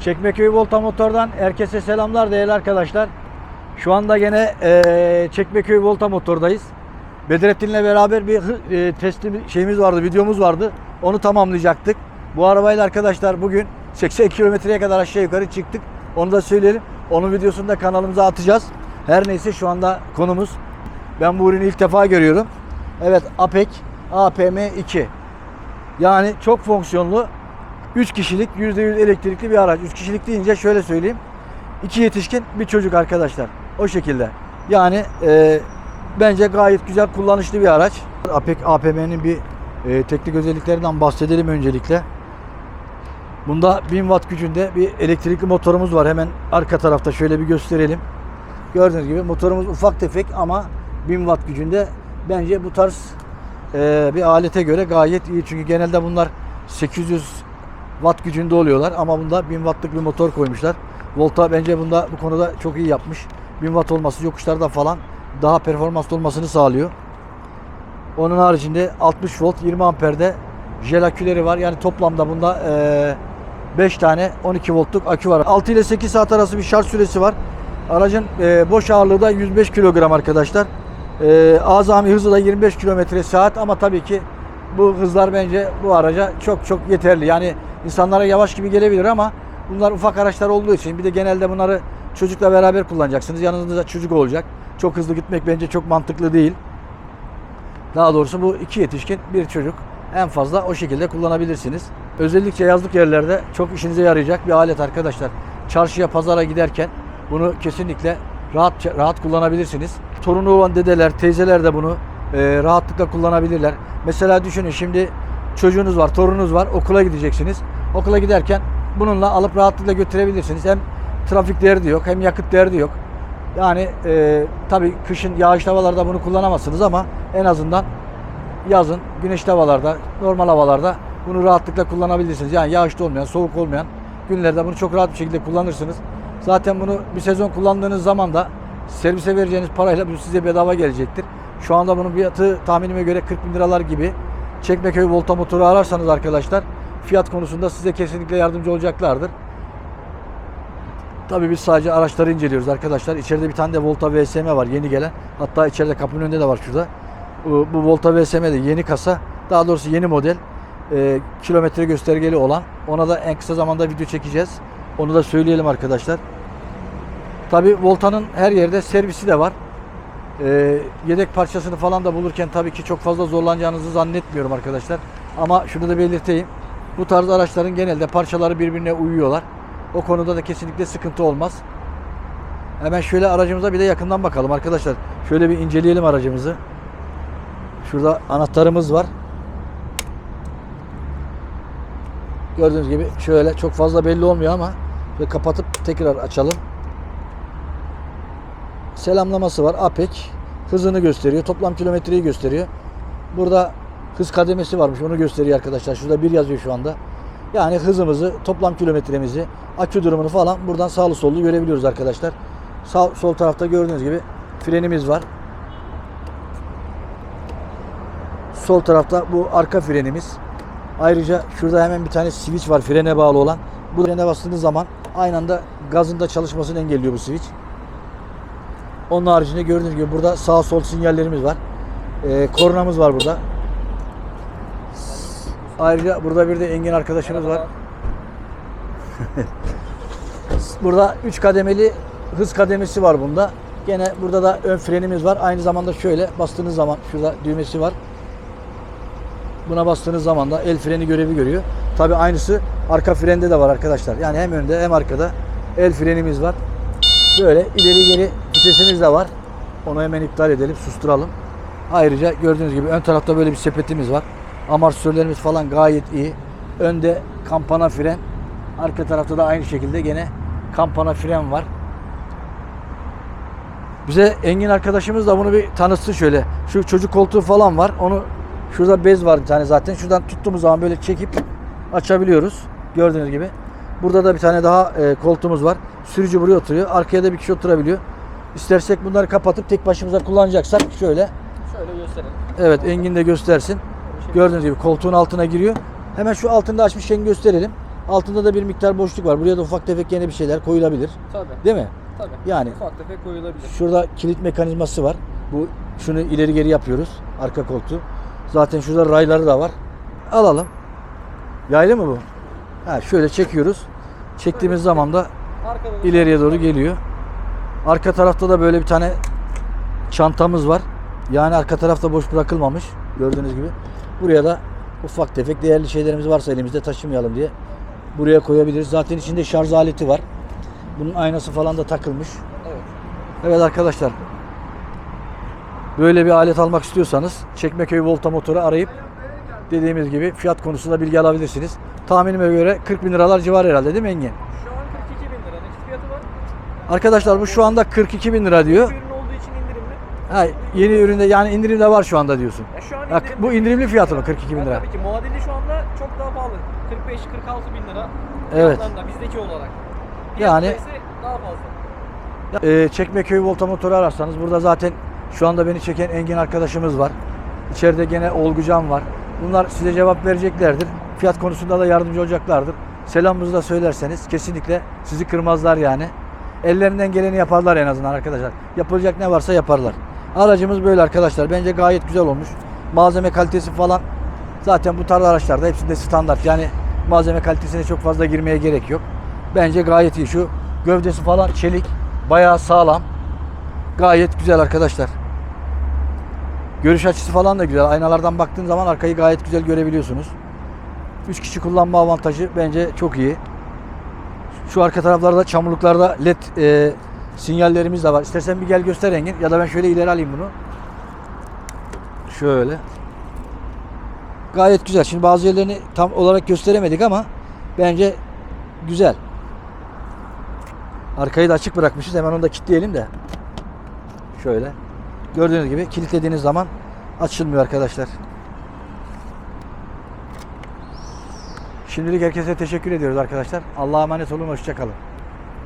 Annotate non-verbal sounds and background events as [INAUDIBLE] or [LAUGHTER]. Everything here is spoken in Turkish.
Çekmeköy Volta Motor'dan herkese selamlar değerli arkadaşlar. Şu anda gene eee Çekmeköy Volta Motor'dayız. Bedrettin'le beraber bir eee, testi şeyimiz vardı, videomuz vardı. Onu tamamlayacaktık. Bu arabayla arkadaşlar bugün 80 kilometreye kadar aşağı yukarı çıktık. Onu da söyleyelim. Onun videosunu da kanalımıza atacağız. Her neyse şu anda konumuz. Ben bu ürünü ilk defa görüyorum. Evet APEC APM2. Yani çok fonksiyonlu 3 kişilik %100 elektrikli bir araç. 3 kişilik deyince şöyle söyleyeyim. 2 yetişkin bir çocuk arkadaşlar. O şekilde. Yani e, bence gayet güzel kullanışlı bir araç. APEC APM'nin bir e, teknik özelliklerinden bahsedelim öncelikle. Bunda 1000 watt gücünde bir elektrikli motorumuz var. Hemen arka tarafta şöyle bir gösterelim. Gördüğünüz gibi motorumuz ufak tefek ama 1000 watt gücünde bence bu tarz e, bir alete göre gayet iyi. Çünkü genelde bunlar 800 watt gücünde oluyorlar ama bunda 1000 wattlık bir motor koymuşlar. Volta bence bunda bu konuda çok iyi yapmış. 1000 watt olması yokuşlarda falan daha performanslı olmasını sağlıyor. Onun haricinde 60 volt 20 amperde jel aküleri var. Yani toplamda bunda 5 tane 12 voltluk akü var. 6 ile 8 saat arası bir şarj süresi var. Aracın e, boş ağırlığı da 105 kilogram arkadaşlar. E, azami hızı da 25 kilometre saat ama tabii ki bu hızlar bence bu araca çok çok yeterli. Yani insanlara yavaş gibi gelebilir ama bunlar ufak araçlar olduğu için bir de genelde bunları çocukla beraber kullanacaksınız. Yanınızda çocuk olacak. Çok hızlı gitmek bence çok mantıklı değil. Daha doğrusu bu iki yetişkin bir çocuk. En fazla o şekilde kullanabilirsiniz. Özellikle yazlık yerlerde çok işinize yarayacak bir alet arkadaşlar. Çarşıya, pazara giderken bunu kesinlikle rahat rahat kullanabilirsiniz. Torunu olan dedeler, teyzeler de bunu e, rahatlıkla kullanabilirler. Mesela düşünün şimdi çocuğunuz var, torununuz var, okula gideceksiniz. Okula giderken bununla alıp rahatlıkla götürebilirsiniz. Hem trafik derdi yok, hem yakıt derdi yok. Yani e, tabii kışın yağışlı havalarda bunu kullanamazsınız ama en azından yazın güneşli havalarda, normal havalarda bunu rahatlıkla kullanabilirsiniz. Yani yağışlı olmayan, soğuk olmayan günlerde bunu çok rahat bir şekilde kullanırsınız. Zaten bunu bir sezon kullandığınız zaman da servise vereceğiniz parayla bu size bedava gelecektir. Şu anda bunun fiyatı tahminime göre 40 bin liralar gibi. Çekmeköy Volta motoru ararsanız arkadaşlar fiyat konusunda size kesinlikle yardımcı olacaklardır. Tabii biz sadece araçları inceliyoruz arkadaşlar. İçeride bir tane de Volta VSM var yeni gelen. Hatta içeride kapının önünde de var şurada. Bu, Volta VSM de yeni kasa. Daha doğrusu yeni model. Ee, kilometre göstergeli olan. Ona da en kısa zamanda video çekeceğiz. Onu da söyleyelim arkadaşlar. Tabii Volta'nın her yerde servisi de var. Ee, yedek parçasını falan da bulurken tabii ki çok fazla zorlanacağınızı zannetmiyorum arkadaşlar. Ama şunu da belirteyim. Bu tarz araçların genelde parçaları birbirine uyuyorlar. O konuda da kesinlikle sıkıntı olmaz. Hemen şöyle aracımıza bir de yakından bakalım arkadaşlar. Şöyle bir inceleyelim aracımızı. Şurada anahtarımız var. Gördüğünüz gibi şöyle çok fazla belli olmuyor ama ve kapatıp tekrar açalım. Selamlaması var. APEC hızını gösteriyor. Toplam kilometreyi gösteriyor. Burada hız kademesi varmış. Onu gösteriyor arkadaşlar. Şurada bir yazıyor şu anda. Yani hızımızı, toplam kilometremizi, akü durumunu falan buradan sağlı sollu görebiliyoruz arkadaşlar. Sağ, sol tarafta gördüğünüz gibi frenimiz var. Sol tarafta bu arka frenimiz. Ayrıca şurada hemen bir tane switch var frene bağlı olan. Bu frene bastığınız zaman aynı anda gazın da çalışmasını engelliyor bu switch. Onun haricinde gördüğünüz gibi burada sağ sol sinyallerimiz var. Ee, kornamız var burada. Ayrıca burada bir de Engin arkadaşımız var. [LAUGHS] burada 3 kademeli hız kademesi var bunda. Gene burada da ön frenimiz var. Aynı zamanda şöyle bastığınız zaman şurada düğmesi var. Buna bastığınız zaman da el freni görevi görüyor. Tabi aynısı arka frende de var arkadaşlar. Yani hem önde hem arkada el frenimiz var. Böyle ileri geri vitesimiz de var. Onu hemen iptal edelim, susturalım. Ayrıca gördüğünüz gibi ön tarafta böyle bir sepetimiz var. Amortisörlerimiz falan gayet iyi. Önde kampana fren. Arka tarafta da aynı şekilde gene kampana fren var. Bize Engin arkadaşımız da bunu bir tanıtsın şöyle. Şu çocuk koltuğu falan var. Onu şurada bez var bir tane zaten. Şuradan tuttuğumuz zaman böyle çekip açabiliyoruz. Gördüğünüz gibi. Burada da bir tane daha e, koltuğumuz var. Sürücü buraya oturuyor. Arkaya da bir kişi oturabiliyor. İstersek bunları kapatıp tek başımıza kullanacaksak şöyle. Şöyle gösterelim. Evet Engin de göstersin. Gördüğünüz gibi koltuğun altına giriyor. Hemen şu altında açmışken gösterelim. Altında da bir miktar boşluk var. Buraya da ufak tefek yine bir şeyler koyulabilir. Tabii. Değil mi? Tabii. Yani- ufak tefek koyulabilir. Şurada kilit mekanizması var. Bu şunu ileri geri yapıyoruz. Arka koltuğu. Zaten şurada rayları da var. Alalım. Yaylı mı bu? Ha, şöyle çekiyoruz. Çektiğimiz zaman da ileriye doğru geliyor. Arka tarafta da böyle bir tane çantamız var. Yani arka tarafta boş bırakılmamış. Gördüğünüz gibi. Buraya da ufak tefek değerli şeylerimiz varsa elimizde taşımayalım diye buraya koyabiliriz. Zaten içinde şarj aleti var. Bunun aynası falan da takılmış. Evet. Evet arkadaşlar. Böyle bir alet almak istiyorsanız Çekmeköy Volta Motor'u arayıp dediğimiz gibi fiyat konusunda bilgi alabilirsiniz. Tahminime göre 40 bin liralar civar herhalde değil mi Engin? Şu an 42 bin lira. Nakit fiyatı var. Arkadaşlar bu şu anda 42 bin lira diyor. Bu ürün olduğu için indirimli. Ha, yeni üründe yani indirimde var şu anda diyorsun. Ya şu an Ya, indirimli. bu indirimli fiyatı mı 42 bin Ya lira? Tabii ki muadili şu anda çok daha pahalı. 45-46 bin lira. Evet. fiyatlarında, bizdeki olarak. Yani- ise daha fazla. Ee, Çekmeköy Volta Motor'u ararsanız burada zaten şu anda beni çeken Engin arkadaşımız var. İçeride gene Olgucan var. Bunlar size cevap vereceklerdir. Fiyat konusunda da yardımcı olacaklardır. Selamımızı da söylerseniz kesinlikle sizi kırmazlar yani. Ellerinden geleni yaparlar en azından arkadaşlar. Yapılacak ne varsa yaparlar. Aracımız böyle arkadaşlar. Bence gayet güzel olmuş. Malzeme kalitesi falan zaten bu tarz araçlarda hepsinde standart. Yani malzeme kalitesine çok fazla girmeye gerek yok. Bence gayet iyi. Şu gövdesi falan çelik. Bayağı sağlam. Gayet güzel arkadaşlar. Görüş açısı falan da güzel. Aynalardan baktığın zaman arkayı gayet güzel görebiliyorsunuz. 3 kişi kullanma avantajı bence çok iyi. Şu arka taraflarda çamurluklarda led e, sinyallerimiz de var. İstersen bir gel göster Engin ya da ben şöyle ileri alayım bunu. Şöyle. Gayet güzel. Şimdi bazı yerlerini tam olarak gösteremedik ama bence güzel. Arkayı da açık bırakmışız. Hemen onu da kilitleyelim de. Şöyle. Gördüğünüz gibi kilitlediğiniz zaman açılmıyor arkadaşlar. Şimdilik herkese teşekkür ediyoruz arkadaşlar. Allah'a emanet olun. Hoşçakalın.